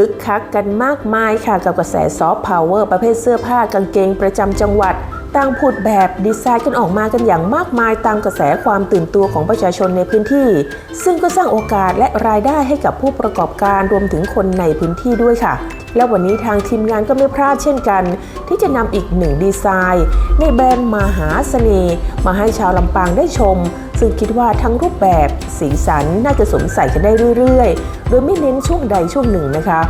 คึกคักกันมากมายค่ะกับกระแสซอฟต์พาวเวอร์ประเภทเสื้อผ้ากางเกงประจำจังหวัดต่างผุดแบบดีไซน์กันออกมากันอย่างมากมายตามกระแสความตื่นตัวของประชาชนในพื้นที่ ซึ่งก็สร้างโอกาสและรายได้ให้กับผู้ประกอบการรวมถึงคนในพื้นที่ด้วยค่ะ และวันนี้ทางทีมงานก็ไม่พลาดเช่นกัน ที่จะนำอีกหนึ่งดีไซน์ ในแบรนด์มหาเสน่ห์มาให้ชาวลำปางได้ชม ซึ่งคิดว่าทั้งรูปแบบสีสันน่าจะสวมใส่กันได้เรื่อยๆ โดยไม่เน้นช่วงใดช่วงหนึ่งนะคะ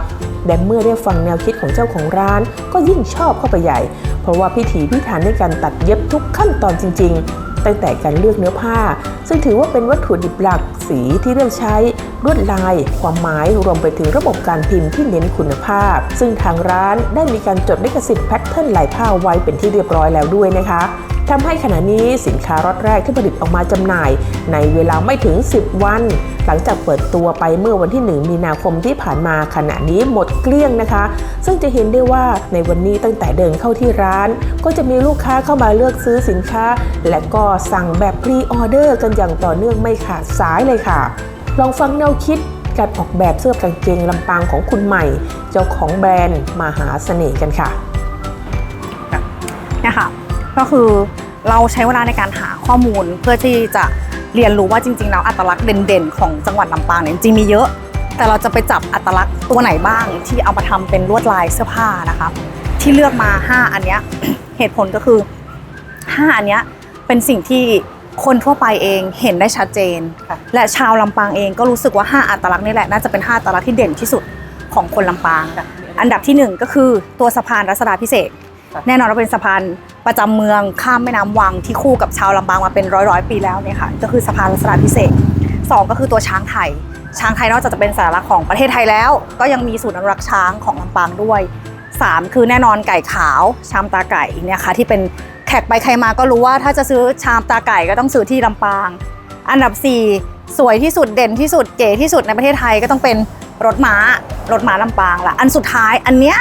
และเมื่อได้ฟังแนวคิดของเจ้าของร้าน ก็ยิ่งชอบเข้าไปใหญ่ เพราะว่าพิถีพิถันในการตัดเย็บทุกขั้นตอนจริง ๆ ตั้งแต่การเลือกเนื้อผ้า ซึ่งถือว่าเป็นวัตถุดิบหลักสีที่เลือกใช้ลวดลาย ความหมายรวมไปถึงระบบการพิมพ์ที่เน้นคุณภาพ ซึ่งทางร้านได้มีการจดลิขสิทธิ์แพทเทิร์นลายผ้าไว้เป็นที่เรียบร้อยแล้วด้วยนะคะ ทำให้ขณะนี้สินค้ารอดแรกที่ผลิตออกมาจำหน่าย ในเวลาไม่ถึง 10 วัน หลังจากเปิดตัวไปเมื่อวันที่ 1 มีนาคมที่ผ่านมาขณะนี้หมดเกลี้ยงนะคะ ซึ่งจะเห็นได้ว่าในวันนี้ตั้งแต่เดินเข้าที่ร้าน ก็จะมีลูกค้าเข้ามาเลือกซื้อสินค้า และก็สั่งแบบพรีออเดอร์กันอย่างต่อเนื่องไม่ขาดสายเลยค่ะ ลองฟังแนวคิดการออกแบบเสื้อกางเกงลำปางของคุณใหม่ เจ้าของแบรนด์มหาเสน่ห์กันค่ะเนี่ยค่ะ ก็คือเราใช้เวลาในการหาข้อมูลเพื่อที่จะเรียนรู้ว่าจริงๆแล้วอัตลักษณ์เด่นๆ ของจังหวัดลำปางเนี่ยจริงๆมีเยอะ แต่เราจะไปจับอัตลักษณ์ตัวไหนบ้างที่เอามาทำเป็นลวดลายเสื้อผ้านะคะที่เลือกมา 5 อันเนี้ยเหตุผลก็คือ 5 อันเนี้ยเป็นสิ่งที่คนทั่วไปเองเห็นได้ชัดเจนค่ะและชาวลำปางเองก็รู้สึกว่า 5 อัตลักษณ์นี่แหละน่าจะเป็น 5 อัตลักษณ์ที่เด่นที่สุดของคนลำปาง อันดับที่หนึ่งก็คือตัวสะพานรัชดาพิเศษก แน่นอนว่าเป็นสะพานประจำเมืองข้ามแม่น้ำวังที่คู่กับชาวลำปางมาเป็นร้อยร้อยปีแล้วเนี่ยค่ะก็คือสะพานรัชดาพิเศษกสองก็คือตัวช้างไทย ช้างไทยนอกจากจะเป็นสัญลักษณ์ของประเทศไทยแล้ว ก็ยังมีศูนย์อนุรักษ์ช้างของลำปางด้วยสามคือแน่นอนไก่ขาวชามตาไก่เนี่ยค่ะที่เป็นแขกไปใครมาก็รู้ว่าถ้าจะซื้อชามตาไก่ก็ต้องซื้อที่ลำปาง อันดับ 4 สวยที่สุดเด่นที่สุดเก๋ที่สุดในประเทศไทยก็ต้องเป็นรถม้ารถม้าลำปางละอันสุดท้ายอันเนี้ย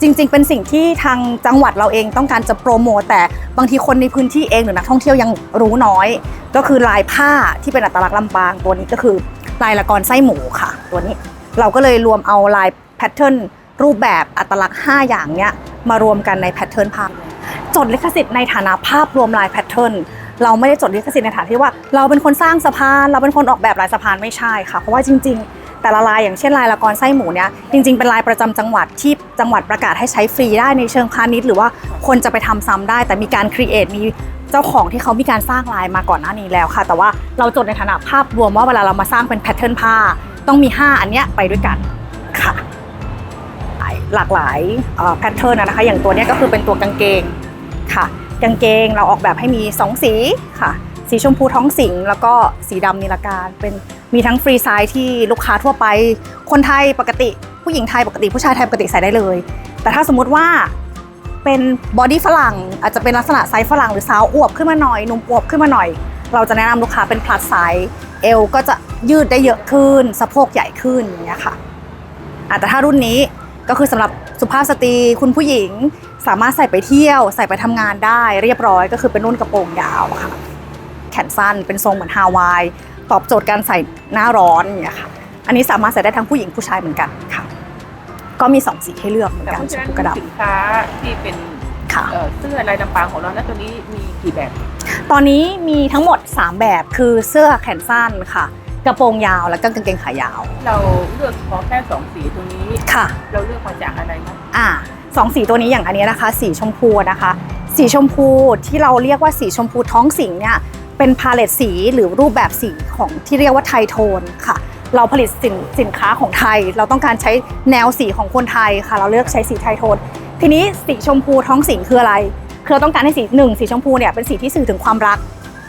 จริง ๆ เป็นสิ่งที่ทางจังหวัดเราเองต้องการจะโปรโมทแต่บางทีคนในพื้นที่เองหรือนักท่องเที่ยวยังรู้น้อย ก็คือลายผ้าที่เป็นอัตลักษณ์ลำปางตัวนี้ก็คือลายละกรไส้หมูค่ะ ตัวนี้เราก็เลยรวมเอาลายแพทเทิร์นรูปแบบอัตลักษณ์ 5 อย่างเนี้ยมารวมกันในแพทเทิร์นภาพจดลิขสิทธิ์ในฐานะภาพรวมลายแพทเทิร์นเราไม่ได้จดลิขสิทธิ์ในฐานะที่ว่า เราเป็นคนสร้างสะพาน เราเป็นคนออกแบบลายสะพานไม่ใช่ค่ะ เพราะว่าจริง ๆ แต่ละลายอย่างเช่นลายละกรไส้หมูเนี่ยจริงๆเป็นลายประจำจังหวัดที่จังหวัดประกาศให้ใช้ฟรีได้ในเชิงพาณิชย์หรือว่าคนจะไปทำซ้ำได้ แต่มีการครีเอทมีเจ้าของที่เขามีการสร้างลายมาก่อนหน้านี้แล้วค่ะ แต่ว่าเราจดในฐานะภาพรวมว่าเวลาเรามาสร้างเป็นแพทเทิร์นผ้า ต้องมี 5 อันเนี้ยไปด้วยกันค่ะหลากหลายแพทเทิร์นนะคะ อย่างตัวเนี้ยก็คือเป็นตัวกางเกงค่ะ กางเกงเราออกแบบให้มี 2 สีค่ะ สีชมพูท้องสิงแล้วก็สีดำนิลการเป็นมีทั้งฟรีไซส์ที่ลูกค้าทั่วไป คนไทยปกติผู้หญิงไทยปกติผู้ชายไทยปกติใส่ได้เลย แต่ถ้าสมมุติว่าเป็นบอดี้ฝรั่งอาจจะเป็นลักษณะไซส์ฝรั่งหรือสาวอวบขึ้นมาหน่อยนุ่มอวบขึ้นมาหน่อย เราจะแนะนำลูกค้าเป็น plus size เอวก็จะยืดได้เยอะขึ้น สะโพกใหญ่ขึ้นอย่างเงี้ยค่ะอะแต่ถ้ารุ่นนี้ก็คือสำหรับสุภาพสตรีคุณผู้หญิงสามารถใส่ไปเที่ยว ใส่ไปทำงานได้เรียบร้อย ก็คือเป็นรุ่นกระโปรงยาวค่ะ แขนสั้น เป็นทรงเหมือนฮาวาย ตอบโจทย์การใส่หน้าร้อนอย่างเงี้ยค่ะ อันนี้สามารถใส่ได้ทั้งผู้หญิงผู้ชายเหมือนกันค่ะ ก็มีสองสีให้เลือกเหมือนแต่กันเพราะชฉะมนั้นพูกระดสินค้าที่เป็นำค่ะ เอ่อเสื้อลายลำปางของเราณตัวนี้มีกี่แบบ ตอนนี้มีทั้งหมด 3 แบบคือเสื้อแขนสั้นค่ะ กระโปรงยาวและก็กางเกงขายาวเราเลือกเฉพาะแค่สองสีตัวนี้ ค่ะ เราเลือกมาจากอะไรนะอ่าสองสีตัวนี้อย่างอันนี้นะคะ สีชมพูนะคะ สีชมพูที่เราเรียกว่าสีชมพูท้องสิงเนี่ย เป็นพาเลตสีหรือรูปแบบสีของที่เรียกว่าไทโทนค่ะ เราผลิตสินสินค้าของไทย เราต้องการใช้แนวสีของคนไทยค่ะ เราเลือกใช้สีไทโทน ทีนี้สีชมพูท้องสิงคืออะไรคือเราต้องการให้สีหนึ่งสีชมพูเนี่ยเป็นสีที่สื่อถึงความรัก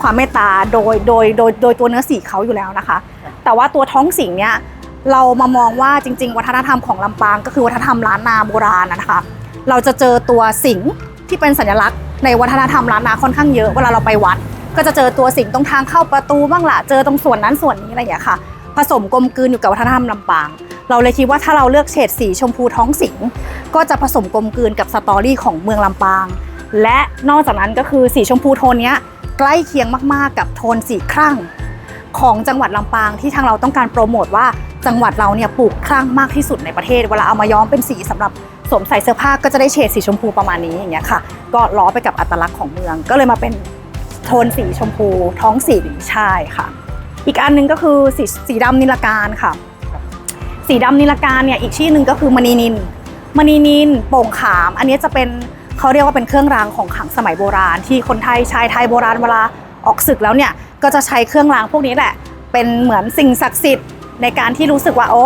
ความเมตตาโดยโดยโดยโดยตัวเนื้อสีเขาอยู่แล้วนะคะ แต่ว่าตัวท้องสิงเนี่ยเรามามองว่าจริง ๆ วัฒนธรรมของลำปางก็คือวัฒนธรรมล้านนาโบราณนะคะ เราจะเจอตัวสิงห์ที่เป็นสัญลักษณ์ในวัฒนธรรมล้านนาค่อนข้างเยอะเวลาเราไปวัด ก็จะเจอตัวสิงห์ตรงทางเข้าประตูบ้างละเจอตรงส่วนนั้นส่วนนี้อะไรอย่างค่ะ ผสมกลมกลืนอยู่กับวัฒนธรรมลำปาง เราเลยคิดว่าถ้าเราเลือกเฉดสีชมพูท้องสิงห์ก็จะผสมกลมกลืนกับสตอรี่ของเมืองลำปาง และนอกจากนั้นก็คือสีชมพูโทนนี้ใกล้เคียงมากๆกับโทนสีครั่งของจังหวัดลำปางที่ทางเราต้องการโปรโมทว่าจังหวัดเราเนี่ยปลูกคลั่งมากที่สุดในประเทศ เวลาเอามาย้อมเป็นสีสำหรับสวมใส่เสื้อผ้าก็จะได้เฉดสีชมพูประมาณนี้อย่างเงี้ยค่ะ ก็ล้อไปกับอัตลักษณ์ของเมืองก็เลยมาเป็น โทนสีชมพู ท้องสีใช่ค่ะ อีกอันหนึงก็คือสีสีดำนิลการค่ะ สีดำนิลการเนี่ยอีกชื่อหนึ่งก็คือมณีนินมณีนินโป่งขาม อันนี้จะเป็นเขาเรียกว่าเป็นเครื่องรางของขลังสมัยโบราณ ที่คนไทยชายไทยโบราณเวลาออกศึกแล้วเนี่ยก็จะใช้เครื่องรางพวกนี้แหละ เป็นเหมือนสิ่งศักดิ์สิทธิ์ในการที่รู้สึกว่าโอ้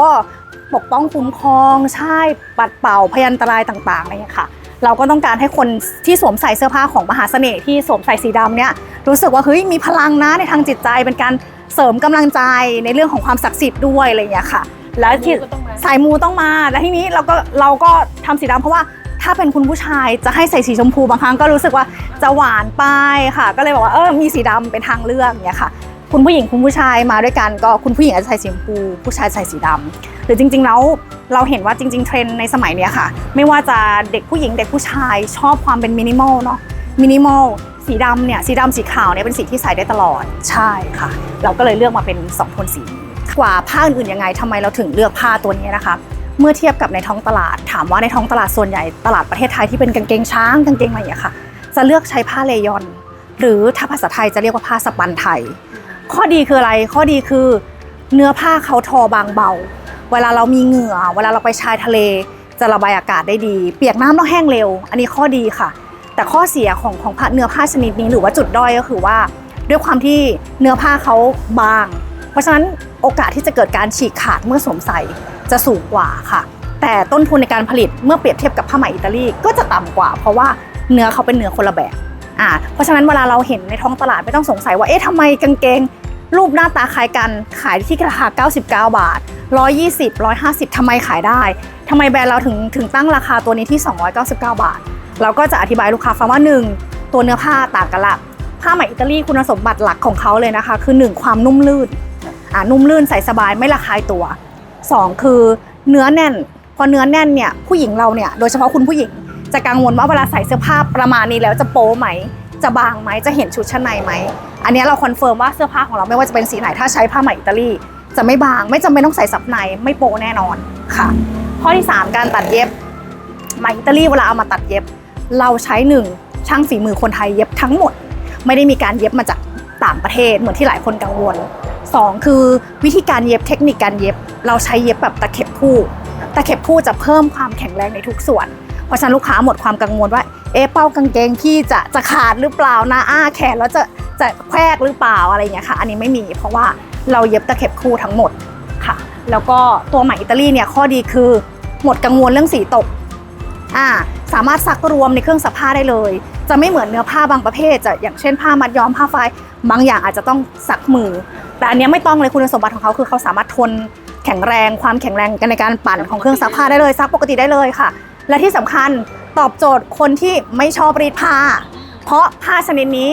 ปกป้องคุ้มครองใช่ปัดเป่าพยันตรายต่างๆอะไรอย่างเงี้ยค่ะ เราก็ต้องการให้คนที่สวมใส่เสื้อผ้าของมหาเสน่ห์ที่สวมใส่สีดำเนี่ยรู้สึกว่าเฮ้ยมีพลังนะในทางจิตใจเป็นการเสริมกำลังใจในเรื่องของความศักดิ์สิทธิ์ด้วยอะไรอย่างเงี้ยค่ะ แล้วที่สายมูต้องมาแล้วทีนี้เราก็เราก็ทำสีดำเพราะว่าถ้าเป็นคุณผู้ชายจะให้ใส่สีชมพูบางครั้งก็รู้สึกว่าจะหวานไปค่ะ ก็เลยบอกว่าเออมีสีดำเป็นทางเลือกอย่างเงี้ยค่ะ คุณผู้หญิงคุณผู้ชายมาด้วยกันก็คุณผู้หญิงอาจจะใส่สีชมพูผู้ชายใส่สีดำหรือจริงๆแล้วเราเห็นว่าจริง ๆ เทรนด์ในสมัยนี้ค่ะ ไม่ว่าจะเด็กผู้หญิงเด็กผู้ชายชอบความเป็นมินิมอลเนาะมินิมอลสีดำเนี่ยสีดำสีขาวเนี่ยเป็นสีที่ใส่ได้ตลอดใช่ค่ะ เราก็เลยเลือกมาเป็นสองโทนสีกว่าผ้าอื่นๆยังไงทำไมเราถึงเลือกผ้าตัวนี้นะคะเมื่อเทียบกับในท้องตลาด ถามว่าในท้องตลาดส่วนใหญ่ตลาดประเทศไทยที่เป็นกางเกงช้างกางเกงอะไรอย่างเงี้ยค่ะ จะเลือกใช้ผ้าเลยอน หรือถ้าภาษาไทยจะเรียกว่าผ้าสปันไทย ข้อดีคืออะไร ข้อดีคือเนื้อผ้าเขาทอบางเบา เวลาเรามีเหงื่อ เวลาเราไปชายทะเล จะระบายอากาศได้ดี เปียกน้ำแล้วแห้งเร็ว อันนี้ข้อดีค่ะ แต่ข้อเสียของของผ้าเนื้อผ้าชนิดนี้หรือว่าจุดด้อยก็คือว่า ด้วยความที่เนื้อผ้าเขาบาง เพราะฉะนั้นโอกาสที่จะเกิดการฉีกขาดเมื่อสวมใส่จะสูงกว่าค่ะ แต่ต้นทุนในการผลิตเมื่อเปรียบเทียบกับผ้าไหมอิตาลีก็จะต่ำกว่า เพราะว่าเนื้อเขาเป็นเนื้อคนละแบบอ่าเพราะฉะนั้นเวลาเราเห็นในท้องตลาดไม่ต้องสงสัยว่าเอ๊ะทำไมกางเกง รูปหน้าตาคล้ายกันขายที่ราคา 99 บาท 120 150ทำไมขายได้ทำไมแบรนด์เราถึงถึงตั้งราคาตัวนี้ที่ 299 บาท เราก็จะอธิบายลูกค้าฟังว่า 1 ตัวเนื้อผ้าต่างกันละผ้าไหมอิตาลีคุณสมบัติหลักของเขาเลยนะคะ คือ 1 ความนุ่มลื่นอ่านุ่มลื่นใส่สบายไม่ระคายตัว 2 คือเนื้อแน่น พอเนื้อแน่นเนี่ยผู้หญิงเราเนี่ยโดยเฉพาะคุณผู้หญิง จะกังวลว่าเวลาใส่เสื้อผ้าประมาณนี้แล้วจะโป๊ไหม จะบางไหมจะเห็นชุดชั้นในไหมอันนี้เราคอนเฟิร์มว่าเสื้อผ้าของเราไม่ว่าจะเป็นสีไหนถ้าใช้ผ้าไหมอิตาลีจะไม่บาง ไม่จำเป็นต้องใส่ซับในไม่โปแน่นอนค่ะ ข้อที่ 3 การตัดเย็บไหมอิตาลีเวลาเอามาตัดเย็บ เราใช้หนึ่งช่างฝีมือคนไทยเย็บทั้งหมด ไม่ได้มีการเย็บมาจากต่างประเทศเหมือนที่หลายคนกังวลสองคือวิธีการเย็บเทคนิคการเย็บ เราใช้เย็บแบบตะเข็บคู่ ตะเข็บคู่จะเพิ่มความแข็งแรงในทุกส่วน เพราะฉะนั้นลูกค้าหมดความกังวลว่า เอะเป้ากางเกงพี่จะจะขาดหรือเปล่านะอ้าแขนแล้วจะจะแควกหรือเปล่าอะไรเงี้ยค่ะ อันนี้ไม่มีเพราะว่าเราเย็บตะเข็บคู่ทั้งหมดค่ะ แล้วก็ตัวไหมอิตาลีเนี่ยข้อดีคือหมดกังวลเรื่องสีตกอ่าสามารถซักรวมในเครื่องซักผ้าได้เลย จะไม่เหมือนเนื้อผ้าบางประเภทจะอย่างเช่นผ้ามัดย้อมผ้าฝ้ายบางอย่างอาจจะต้องซักมือ แต่อันนี้ไม่ต้องเลยคุณสมบัติของเขาคือเขาสามารถทนแข็งแรงความแข็งแรงกันในการปั่นของเครื่องซักผ้าได้เลยซักปกติได้เลยค่ะ และที่สำคัญ ตอบโจทย์คนที่ไม่ชอบรีดผ้า เพราะผ้าชนิดนี้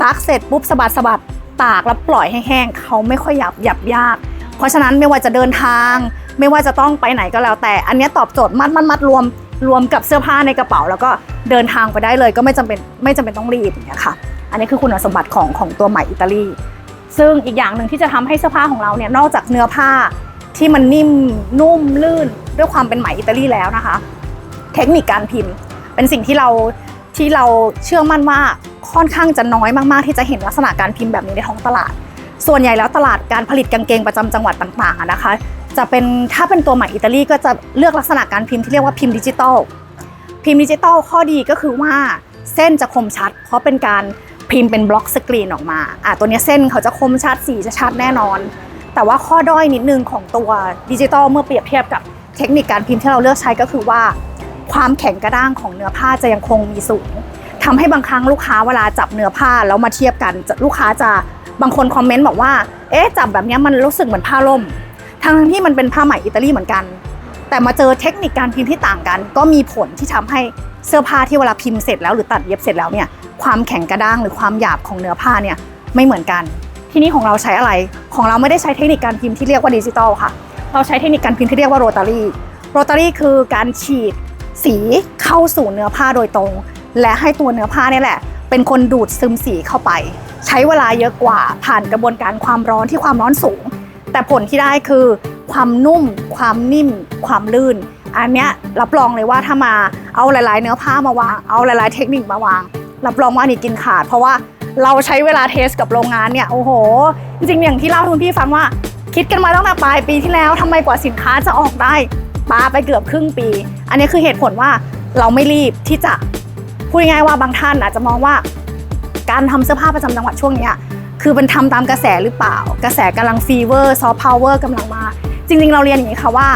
ซักเสร็จปุ๊บสะบัดสะบัดตากแล้วปล่อยให้แห้งเขาไม่ค่อยหยับหยับยาก เพราะฉะนั้นไม่ว่าจะเดินทาง ไม่ว่าจะต้องไปไหนก็แล้วแต่ อันนี้ตอบโจทย์มัดมัดมัดรวมรวมกับเสื้อผ้าในกระเป๋า แล้วก็เดินทางไปได้เลยก็ไม่จำเป็นไม่จำเป็นต้องรีดอย่างเงี้ยค่ะ อันนี้คือคุณสมบัติของของตัวใหม่อิตาลี ซึ่งอีกอย่างหนึ่งที่จะทำให้เสื้อผ้าของเราเนี่ยนอกจากเนื้อผ้าที่มันนิ่มนุ่มลื่นด้วยความเป็นไหมอิตาลีแล้วนะคะ เทคนิคการพิมพ์ เป็นสิ่งที่เราที่เราเชื่อมั่นว่าค่อนข้างจะน้อยมากๆ ที่จะเห็นลักษณะการพิมพ์แบบนี้ในท้องตลาด ส่วนใหญ่แล้วตลาดการผลิตกางเกงประจำจังหวัดต่างๆนะคะ จะเป็นถ้าเป็นตัวใหม่อิตาลีก็จะเลือกลักษณะการพิมพ์ที่เรียกว่าพิมพ์ดิจิตอลพิมพ์ดิจิตอลข้อดีก็คือว่าเส้นจะคมชัด เพราะเป็นการพิมพ์เป็นบล็อกสกรีนออกมาอะตัวนี้เส้นเขาจะคมชัดสีจะชัดแน่นอน แต่ว่าข้อด้อยนิดนึงของตัวดิจิตอลเมื่อเปรียบเทียบกับเทคนิคการพิมพ์ที่เราเลือกใช้ก็คือว่า ความแข็งกระด้างของเนื้อผ้าจะยังคงมีสูงทำให้บางครั้งลูกค้าเวลาจับเนื้อผ้าแล้วมาเทียบกันลูกค้าจะบางคนคอมเมนต์บอกว่า เอ๊ะจับแบบนี้มันรู้สึกเหมือนผ้าล่ม ทั้งที่มันเป็นผ้าไหมอิตาลีเหมือนกัน แต่มาเจอเทคนิคการพิมพ์ที่ต่างกัน ก็มีผลที่ทำให้เสื้อผ้าที่เวลาพิมพ์เสร็จแล้วหรือตัดเย็บเสร็จแล้วเนี่ยความแข็งกระด้างหรือความหยาบของเนื้อผ้าเนี่ยไม่เหมือนกัน ที่นี่ของเราใช้อะไรของเราไม่ได้ใช้เทคนิคการพิมพ์ที่เรียกว่าดิจิตอลค่ะ เราใช้เทคนิคการพิมพ์ที่เรียกว่าโรตารี่โรตารี่คือการฉีด สีเข้าสู่เนื้อผ้าโดยตรง และให้ตัวเนื้อผ้านี่แหละ เป็นคนดูดซึมสีเข้าไป ใช้เวลาเยอะกว่าผ่านกระบวนการความร้อนที่ความร้อนสูง แต่ผลที่ได้คือ ความนุ่ม ความนิ่ม ความลื่น อันเนี้ยรับรองเลยว่าถ้ามาเอาหลาย ๆ เนื้อผ้ามาวางเอาหลาย ๆ เทคนิคมาวาง รับรองว่าอันนี่กินขาด เพราะว่าเราใช้เวลาเทสกับโรงงานเนี่ยโอ้โห จริงๆอย่างที่เล่าให้คุณพี่ฟังว่า คิดกันมาตั้งแต่ปลายปีที่แล้วทำไมกว่าสินค้าจะออกได้ ปาไปเกือบครึ่งปี อันนี้คือเหตุผลว่าเราไม่รีบที่จะพูดง่ายๆว่าบางท่านอาจจะมองว่า การทำเสื้อผ้าประจำจังหวัดช่วงนี้คือเป็นทำตามกระแสหรือเปล่า กระแสกำลังฟีเวอร์ซอฟต์พาวเวอร์กำลังมา จริง ๆ เราเรียนอย่างนี้ค่ะว่า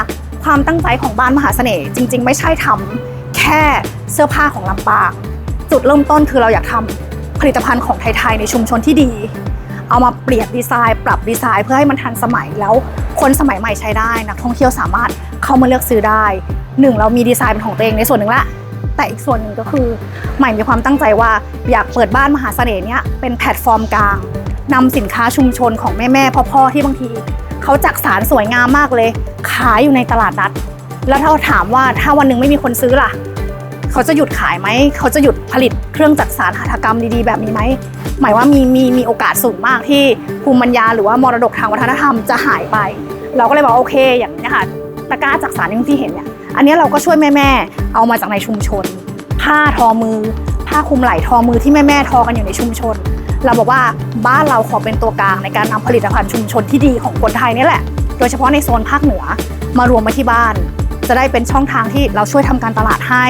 ความตั้งใจของบ้านมหาเสน่ห์จริง ๆ ไม่ใช่ทำแค่เสื้อผ้าของลำปางจุดเริ่มต้นคือเราอยากทำผลิตภัณฑ์ของไทยๆในชุมชนที่ดี เอามาเปลี่ยนดีไซน์ ปรับดีไซน์เพื่อให้มันทันสมัยแล้วคนสมัยใหม่ใช้ได้นักท่องเที่ยวสามารถเข้ามาเลือกซื้อได้หนึ่งเรามีดีไซน์เป็นของตัวเองในส่วนหนึ่งละแต่อีกส่วนหนึ่งก็คือใหม่มีความตั้งใจว่าอยากเปิดบ้านมหาเสน่ห์เนี่ยเป็นแพลตฟอร์มกลางนำสินค้าชุมชนของแม่ๆพ่อๆที่บางทีเขาจักสารสวยงามมากเลย ขายอยู่ในตลาดนัด แล้วถ้าเราถามว่าถ้าวันหนึ่งไม่มีคนซื้อล่ะ เขาจะหยุดขายไหม เขาจะหยุดผลิตเครื่องจักสารหัตถกรรมดีๆ แบบนี้ไหม หมายว่ามีมีมีโอกาสสูงมากที่ภูมิปัญญาหรือว่ามรดกทางวัฒนธรรมจะหายไป เราก็เลยบอกโอเคอย่างนี้ค่ะตะกร้าจักสารที่เห็นเนี่ยอันนี้เราก็ช่วยแม่ๆเอามาจากในชุมชน ผ้าทอมือ ผ้าคลุมไหล่ทอมือที่แม่ๆทอกันอยู่ในชุมชน เราบอกว่าบ้านเราขอเป็นตัวกลางในการนำผลิตภัณฑ์ชุมชนที่ดีของคนไทยนี่แหละ โดยเฉพาะในโซนภาคเหนือมารวมมาที่บ้าน จะได้เป็นช่องทางที่เราช่วยทำการตลาดให้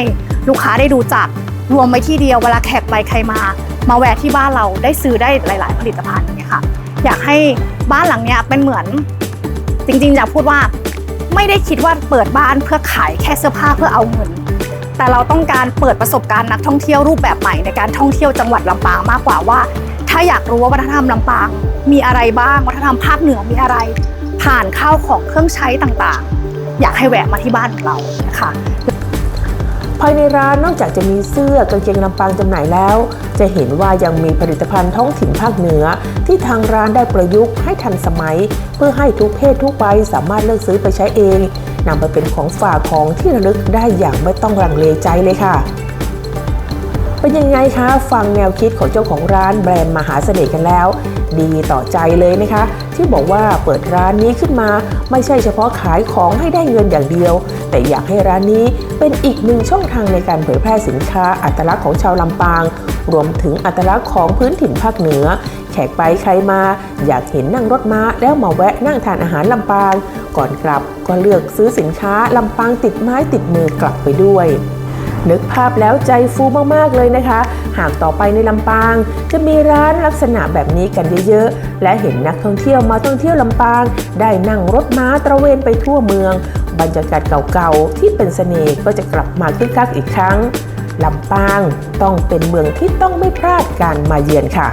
ลูกค้าได้ดูจักรวมไว้ที่เดียวเวลาแขกไปใครมา มาแวะที่บ้านเราได้ซื้อได้หลาย ๆ ผลิตภัณฑ์เนี่ยค่ะอยากให้บ้านหลังเนี้ยเป็นเหมือน จริงๆอยากพูดว่าไม่ได้คิดว่าเปิดบ้านเพื่อขายแค่เสื้อผ้าเพื่อเอาเงิน แต่เราต้องการเปิดประสบการณ์นักท่องเที่ยวรูปแบบใหม่ในการท่องเที่ยวจังหวัดลำปางมากกว่าว่า ถ้าอยากรู้ว่าวัฒนธรรมลำปาง มีอะไรบ้างวัฒนธรรมภาคเหนือมีอะไร ผ่านข้าวของเครื่องใช้ต่างๆ อยากให้แวะมาที่บ้านของเรานะคะ ภายในร้านนอกจากจะมีเสื้อกางเกงลำปางจำหน่ายแล้ว จะเห็นว่ายังมีผลิตภัณฑ์ท้องถิ่นภาคเหนือ ที่ทางร้านได้ประยุกต์ให้ทันสมัย เพื่อให้ทุกเพศทุกวัยสามารถเลือกซื้อไปใช้เองนำไปเป็นของฝากของที่ระลึกได้อย่างไม่ต้องลังเลใจเลยค่ะเป็นยังไงคะ ฟังแนวคิดของเจ้าของร้านแบรนด์มหาเสน่ห์กันแล้ว ดีต่อใจเลยนะคะ ที่บอกว่าเปิดร้านนี้ขึ้นมา ไม่ใช่เฉพาะขายของให้ได้เงินอย่างเดียว แต่อยากให้ร้านนี้เป็นอีกหนึ่งช่องทางในการเผยแพร่สินค้าอัตลักษณ์ของชาวลำปาง รวมถึงอัตลักษณ์ของพื้นถิ่นภาคเหนือ แขกไปใครมา อยากเห็นนั่งรถม้าแล้วมาแวะนั่งทานอาหารลำปาง ก่อนกลับก็เลือกซื้อสินค้าลำปางติดไม้ติดมือกลับไปด้วย นึกภาพแล้วใจฟูมากๆเลยนะคะ หากต่อไปในลำปาง จะมีร้านลักษณะแบบนี้กันเยอะๆ และเห็นนักท่องเที่ยวมาท่องเที่ยวลำปาง ได้นั่งรถม้าตระเวนไปทั่วเมือง บรรยากาศเก่าๆ ที่เป็นเสน่ห์ก็จะกลับมาคึกคักอีกครั้งลำปางต้องเป็นเมืองที่ต้องไม่พลาดการมาเยือนค่ะ